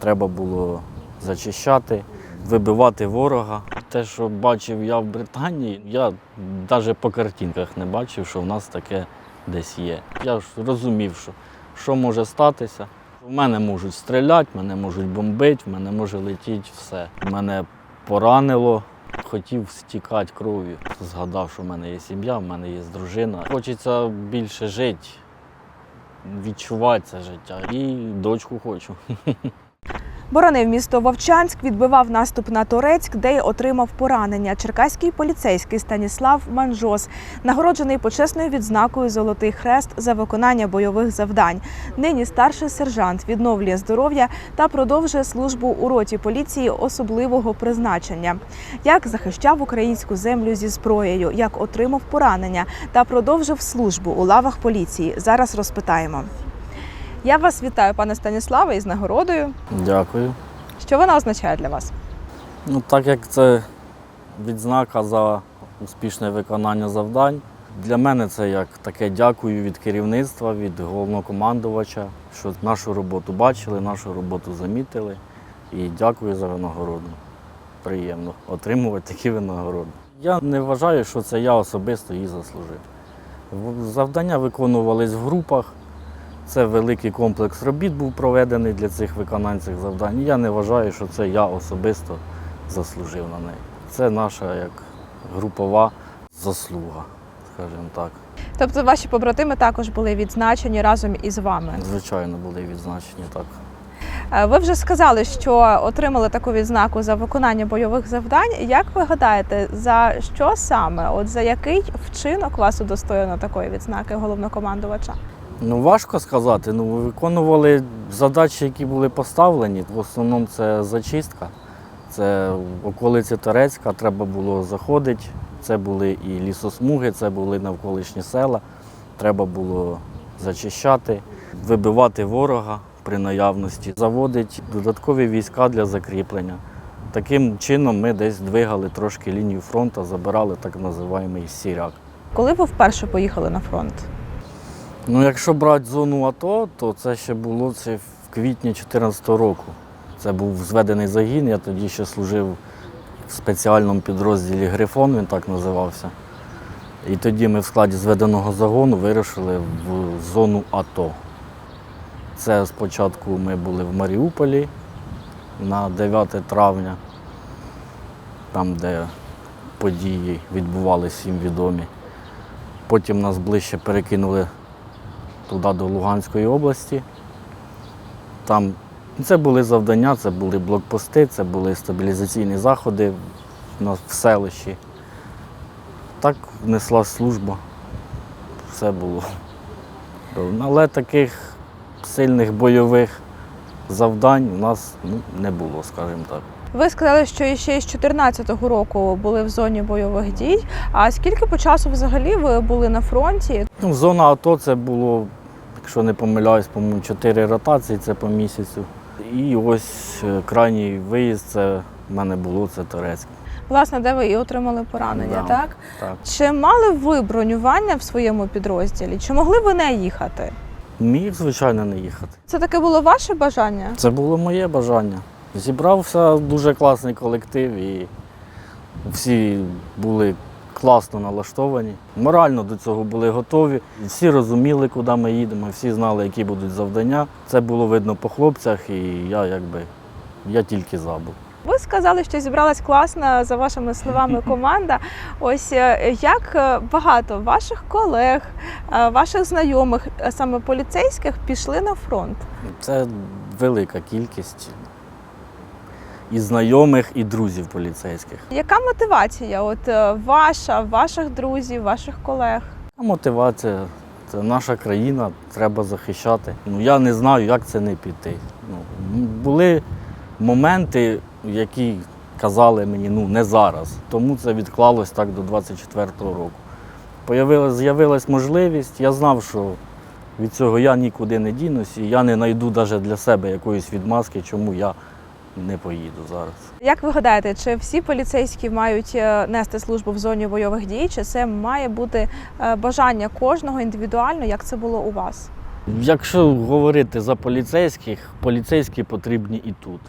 Треба було зачищати, вибивати ворога. Те, що бачив я в Британії, я навіть по картинках не бачив, що в нас таке десь є. Я ж розумів, що, що може статися. В мене можуть стріляти, мене можуть бомбити, в мене може летіти все. Мене поранило, хотів стікати кров'ю. Згадав, що в мене є сім'я, в мене є дружина. Хочеться більше жити, відчувати це життя. І дочку хочу. Боронив місто Вовчанськ, відбивав наступ на Торецьк, де й отримав поранення. Черкаський поліцейський Станіслав Манжос, нагороджений почесною відзнакою Золотий хрест за виконання бойових завдань. Нині старший сержант відновлює здоров'я та продовжує службу у роті поліції особливого призначення. Як захищав українську землю зі зброєю, як отримав поранення та продовжив службу у лавах поліції. Зараз розпитаємо. Я вас вітаю, пане Станіславе, із нагородою. Дякую. Що вона означає для вас? Ну, так як це відзнака за успішне виконання завдань, для мене це як таке дякую від керівництва, від головнокомандувача, що нашу роботу бачили, нашу роботу замітили. І дякую за винагороду. Приємно отримувати такі винагороди. Я не вважаю, що це я особисто її заслужив. Завдання виконувались в групах. Це великий комплекс робіт був проведений для цих виконань цих завдань. Я не вважаю, що це я особисто заслужив на неї. Це наша як групова заслуга, скажімо так. Тобто ваші побратими також були відзначені разом із вами. Звичайно, були відзначені так. Е, Ви вже сказали, що отримали таку відзнаку за виконання бойових завдань. Як ви гадаєте, за що саме? От за який вчинок вас удостоєно такої відзнаки головнокомандувача? Ну, важко сказати. Ну, виконували задачі, які були поставлені. В основному це зачистка. Це околиці Торецька треба було заходити. Це були і лісосмуги, це були навколишні села. Треба було зачищати, вибивати ворога при наявності, заводити додаткові війська для закріплення. Таким чином ми десь двигали трошки лінію фронту, забирали так називаємо сіряк. Коли ви вперше поїхали на фронт? Ну, якщо брати зону АТО, то це ще було це в квітні 2014 року. Це був зведений загін, я тоді ще служив в спеціальному підрозділі Грифон, він так називався. І тоді ми в складі зведеного загону вирушили в зону АТО. Це спочатку ми були в Маріуполі на 9 травня, там, де події відбувалися всім відомі. Потім нас ближче перекинули туди до Луганської області. Там ну, це були завдання, це були блокпости, це були стабілізаційні заходи в селищі. Так несла служба. Все було. Але таких сильних бойових завдань у нас ну, не було, скажімо так. Ви сказали, що ще з 2014 року були в зоні бойових дій. А скільки по часу взагалі ви були на фронті? Ну, зона АТО це було, якщо не помиляюсь, по-моєму, 4 ротації це по місяцю. І ось е, крайній виїзд це в мене було це Торецьк. Власне, де ви і отримали поранення, Да. так? Так. Чи мали ви бронювання в своєму підрозділі? Чи могли ви не їхати? Міг, звичайно, не їхати. Це таке було ваше бажання? Це було моє бажання. Зібрався дуже класний колектив і всі були класно налаштовані. Морально до цього були готові. Всі розуміли, куди ми їдемо, всі знали, які будуть завдання. Це було видно по хлопцях, і я якби я тільки забув. Ви сказали, що зібралась класна, за вашими словами, команда. Ось е, як е, багато ваших колег, е, ваших знайомих, саме поліцейських, пішли на фронт. Це велика кількість і знайомих, і друзів поліцейських. Яка мотивація? От е, ваша, ваших друзів, ваших колег? А мотивація це наша країна, треба захищати. Ну я не знаю, як це не піти. Ну, були моменти, які казали мені, ну не зараз. Тому це відклалось так до 24-го року. Появилась, з'явилась можливість, я знав, що від цього я нікуди не дінусь, і я не знайду навіть для себе якоїсь відмазки, чому я не поїду зараз. Як ви гадаєте, чи всі поліцейські мають е, нести службу в зоні бойових дій, чи це має бути е, бажання кожного індивідуально, як це було у вас? Якщо говорити за поліцейських, поліцейські потрібні і тут.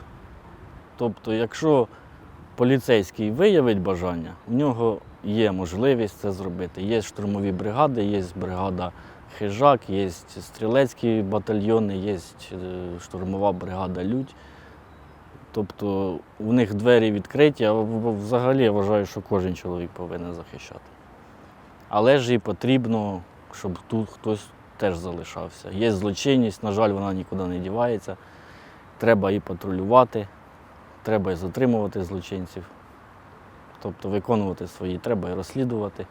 Тобто, якщо поліцейський виявить бажання, у нього є можливість це зробити. Є штурмові бригади, є бригада хижак, є стрілецькі батальйони, є е, штурмова бригада Людь. Тобто у них двері відкриті, а взагалі я вважаю, що кожен чоловік повинен захищати. Але ж і потрібно, щоб тут хтось теж залишався. Є злочинність, на жаль, вона нікуди не дівається. Треба і патрулювати, треба і затримувати злочинців, тобто виконувати свої, треба і розслідувати.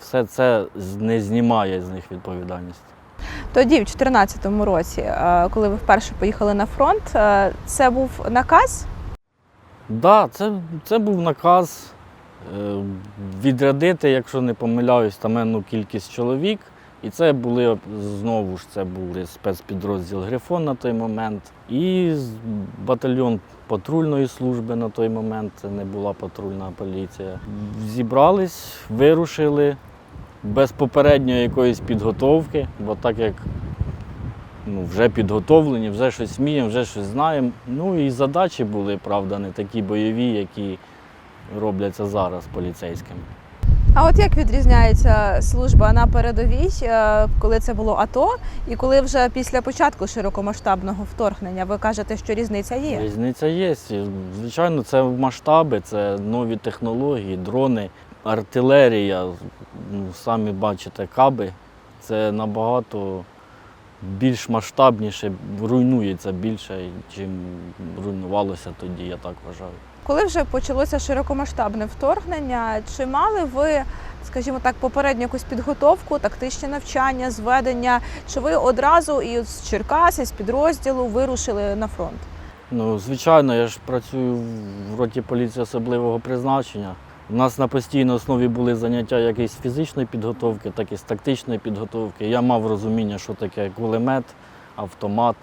Все це не знімає з них відповідальність. Тоді, в 2014 році, е, коли ви вперше поїхали на фронт, е, це був наказ? Так, да, це, це був наказ е, відрядити, якщо не помиляюсь, таменну кількість чоловік. І це були знову ж це були спецпідрозділ Грифон на той момент і батальйон патрульної служби на той момент. Це не була патрульна поліція. Зібрались, вирушили без попередньої якоїсь підготовки, бо так як ну, вже підготовлені, вже щось вміємо, вже щось знаємо. Ну і задачі були, правда, не такі бойові, які робляться зараз поліцейськими. А от як відрізняється служба на передовій, е, коли це було АТО, і коли вже після початку широкомасштабного вторгнення ви кажете, що різниця є? Різниця є. Звичайно, це масштаби, це нові технології, дрони, артилерія. Ну, самі бачите, каби. Це набагато більш масштабніше, руйнується більше, ніж руйнувалося тоді, я так вважаю. Коли вже почалося широкомасштабне вторгнення, чи мали ви, скажімо так, попередню якусь підготовку, тактичні навчання, зведення? Чи ви одразу і з Черкас, і з підрозділу вирушили на фронт? Ну, звичайно, я ж працюю в роті поліції особливого призначення. У нас на постійній основі були заняття як із фізичної підготовки, так і з тактичної підготовки. Я мав розуміння, що таке кулемет, автомат,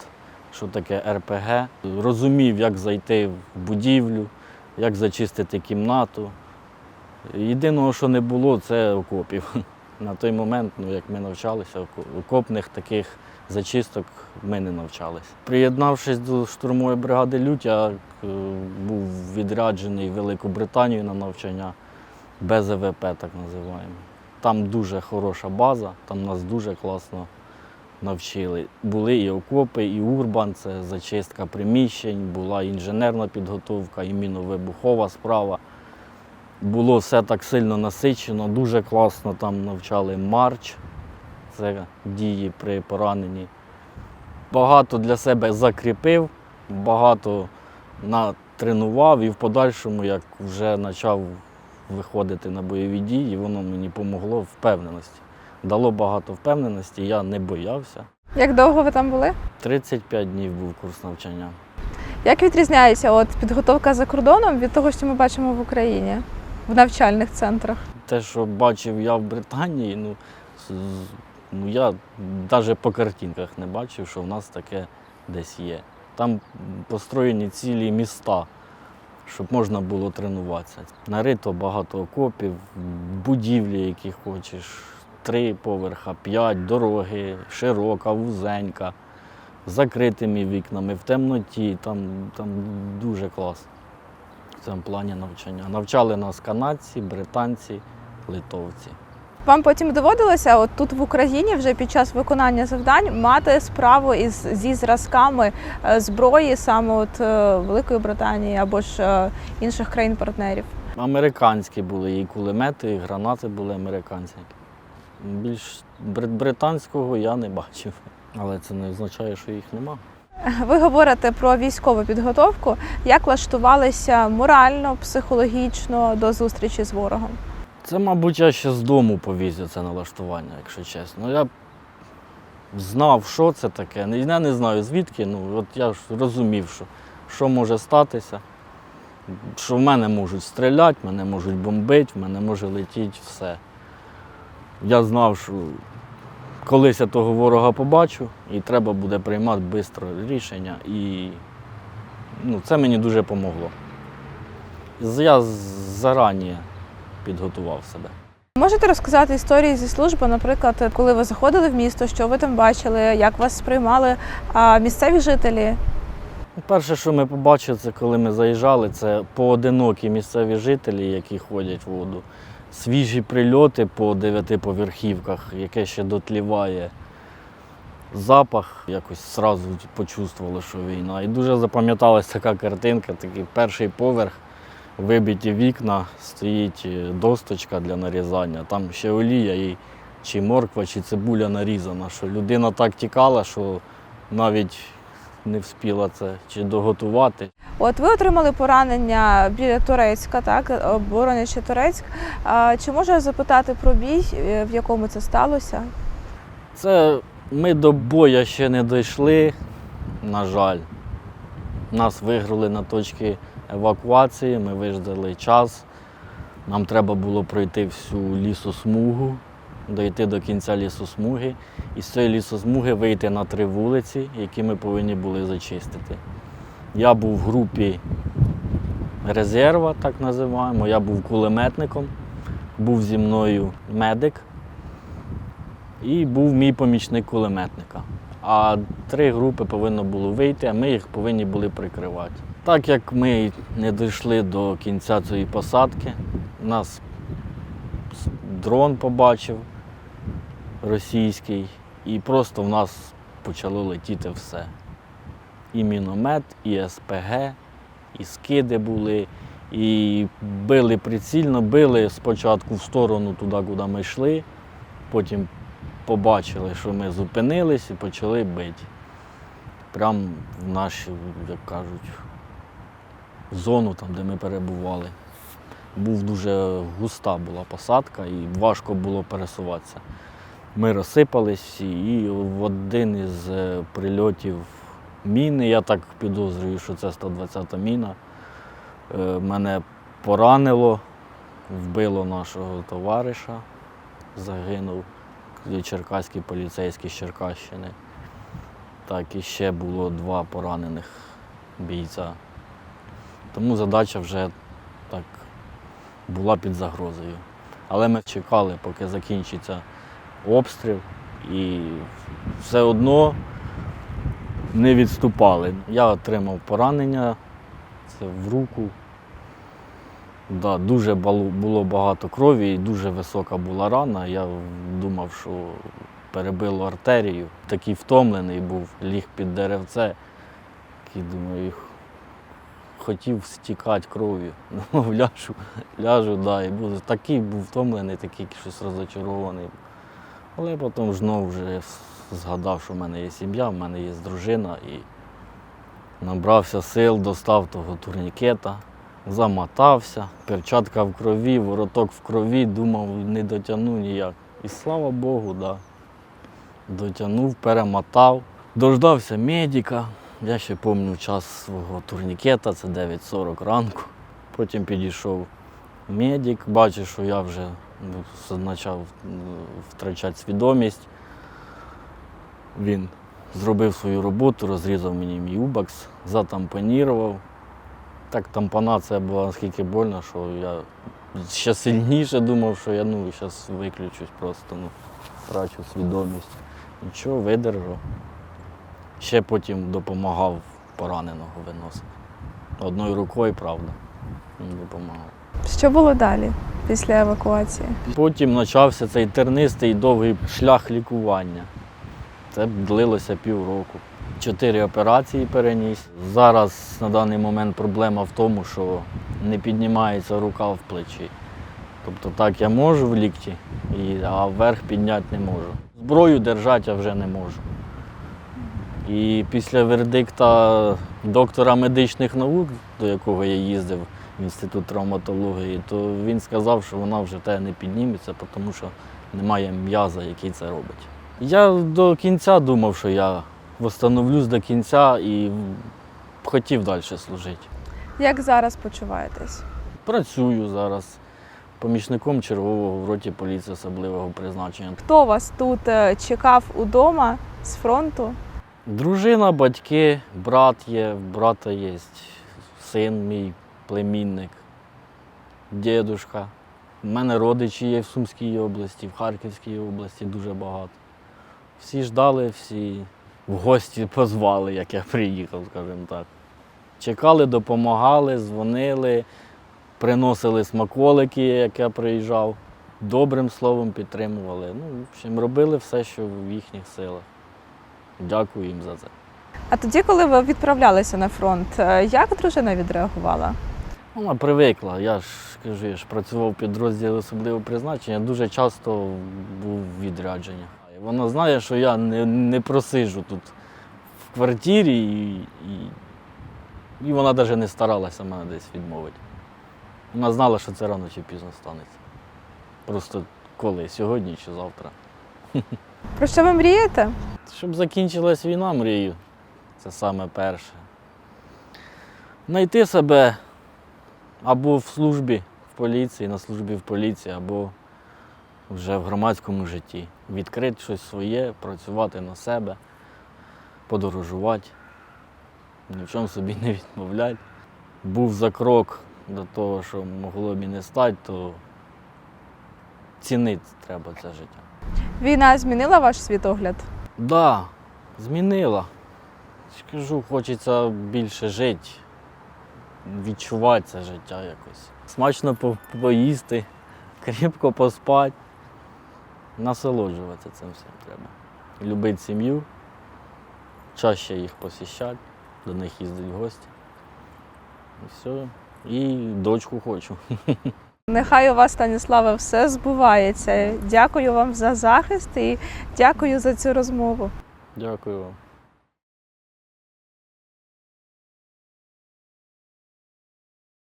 що таке РПГ. Розумів, як зайти в будівлю, як зачистити кімнату. Єдиного, що не було, це окопів. На той момент, ну, як ми навчалися, окопних таких зачисток ми не навчалися. Приєднавшись до штурмової бригади Лють, я е, був відряджений в Велику Британію на навчання БЗВП, так називаємо. Там дуже хороша база, там нас дуже класно навчили. Були і окопи, і урбан, це зачистка приміщень, була інженерна підготовка, і міновибухова справа. Було все так сильно насичено, дуже класно там навчали марч, це дії при пораненні. Багато для себе закріпив, багато натренував і в подальшому, як вже почав виходити на бойові дії, воно мені допомогло впевненості. Дало багато впевненості, я не боявся. Як довго ви там були? 35 днів був курс навчання. Як відрізняється от підготовка за кордоном від того, що ми бачимо в Україні в навчальних центрах? Те, що бачив я в Британії, ну, ну я навіть по картинках не бачив, що в нас таке десь є. Там построєні цілі міста, щоб можна було тренуватися. Нарито багато окопів, будівлі, які хочеш, три поверха, п'ять, дороги, широка, вузенька, з закритими вікнами, в темноті. Там, там дуже класно в цьому плані навчання. Навчали нас канадці, британці, литовці. Вам потім доводилося от тут в Україні вже під час виконання завдань мати справу із зі зразками е, зброї саме от е, Великої Британії або ж е, інших країн-партнерів. Американські були і кулемети, і гранати були американські. Більш британського я не бачив, але це не означає, що їх нема. Ви говорите про військову підготовку. Як влаштувалися морально, психологічно до зустрічі з ворогом? Це, мабуть, я ще з дому повіз це налаштування, якщо чесно. Я знав, що це таке. Я не знаю звідки. Ну, от я ж розумів, що, що може статися. Що в мене можуть стріляти, мене можуть бомбити, в мене може летіти все. Я знав, що колись я того ворога побачу, і треба буде приймати швидко рішення. І ну, це мені дуже допомогло. Я зарані підготував себе. Можете розказати історії зі служби, наприклад, коли ви заходили в місто, що ви там бачили, як вас сприймали а, місцеві жителі? Перше, що ми побачили, це коли ми заїжджали, це поодинокі місцеві жителі, які ходять в воду. Свіжі прильоти по дев'ятиповерхівках, яке ще дотліває. Запах якось сразу почувствували, що війна. І дуже запам'яталась така картинка, такий перший поверх, вибиті вікна, стоїть е, досточка для нарізання. Там ще олія, і чи морква, чи цибуля нарізана. Що людина так тікала, що навіть не встигла це чи доготувати. От ви отримали поранення біля Турецька, так оборонячи Турецьк. А, чи можу я запитати про бій, е, в якому це сталося? Це ми до боя ще не дійшли, на жаль. Нас виграли на точці евакуації, ми виждали час. Нам треба було пройти всю лісосмугу, дойти до кінця лісосмуги. І з цієї лісосмуги вийти на три вулиці, які ми повинні були зачистити. Я був в групі резерва, так називаємо. Я був кулеметником, був зі мною медик і був мій помічник кулеметника. А три групи повинно було вийти, а ми їх повинні були прикривати. Так як ми не дійшли до кінця цієї посадки, нас дрон побачив російський, і просто в нас почало летіти все. І міномет, і СПГ, і скиди були, і били прицільно, били спочатку в сторону туди, куди ми йшли, потім побачили, що ми зупинились і почали бити. Прямо в нашу, як кажуть, зону, там, де ми перебували. Був дуже густа була посадка і важко було пересуватися. Ми розсипались всі, і в один із е, прильотів міни, я так підозрюю, що це 120-та міна. е, Мене поранило, вбило нашого товариша, загинув черкаський поліцейський з Черкащини. Так, і ще було два поранених бійця. Тому задача вже так була під загрозою. Але ми чекали, поки закінчиться обстріл, і все одно не відступали. Я отримав поранення це в руку. Да, дуже було багато крові і дуже висока була рана. Я думав, що перебило артерію. Такий втомлений був, ліг під деревце. Такий, думаю, хотів стікати кров'ю. Думав, ляжу, ляжу, да, і був такий був втомлений, такий щось розочарований. Але потім знову вже згадав, що в мене є сім'я, в мене є дружина і набрався сил, достав того турнікета, замотався, перчатка в крові, вороток в крові, думав, не дотягну ніяк. І слава Богу, да. дотягнув, перемотав. Дождався медика. Я ще пам'ятаю час свого турнікета, це 9.40 ранку. Потім підійшов медик, бачив, що я вже почав втрачати свідомість. Він зробив свою роботу, розрізав мені мій затампонірував. Так тампонація була наскільки больна, що я ще сильніше думав, що я ну, зараз виключусь просто, ну, втрачу свідомість. Нічого, видержав. Ще потім допомагав пораненого виносити. Одною рукою, правда, допомагав. Що було далі після евакуації? Потім почався цей тернистий довгий шлях лікування. Це длилося півроку. Чотири операції переніс. Зараз на даний момент проблема в тому, що не піднімається рука в плечі. Тобто так я можу в лікті, а вверх підняти не можу. Зброю держати я вже не можу. І після вердикта доктора медичних наук, до якого я їздив в інститут травматології, то він сказав, що вона вже тебе не підніметься, тому що немає м'яза, який це робить. Я до кінця думав, що я встановлюсь до кінця і хотів далі служити. Як зараз почуваєтесь? Працюю зараз помічником чергового в роті поліції особливого призначення. Хто вас тут е, чекав удома з фронту? Дружина, батьки, брат є, брата є син мій, племінник, дідушка, У мене родичі є в Сумській області, в Харківській області дуже багато. Всі ждали, всі в гості позвали, як я приїхав, скажімо так. Чекали, допомагали, дзвонили, приносили смаколики, як я приїжджав. Добрим словом підтримували. Ну, в общем, робили все, що в їхніх силах. Дякую їм за це. А тоді, коли ви відправлялися на фронт, е, як дружина відреагувала? Вона привикла. Я ж кажу, я ж працював в підрозділі особливого призначення, дуже часто був відрядження. Вона знає, що я не, не просиджу тут в квартирі, і, і, і вона навіть не старалася мене десь відмовити. Вона знала, що це рано чи пізно станеться. Просто коли, сьогодні чи завтра. Про що ви мрієте? Щоб закінчилась війна, мрію. Це саме перше. Найти себе або в службі в поліції, на службі в поліції, або вже в громадському житті. Відкрити щось своє, працювати на себе, подорожувати, ні в чому собі не відмовляти. Був за крок до того, що могло б і не стати, то цінити треба це життя. Війна змінила ваш світогляд? Да, змінила. Скажу, хочеться більше жити, відчувати це життя якось. Смачно по- поїсти, кріпко поспати, насолоджуватися цим всім треба. Любити сім'ю, чаще їх посіщати, до них їздити в гості. І все. І дочку хочу. Нехай у вас, Станіславе, все збувається. Дякую вам за захист і дякую за цю розмову. Дякую вам.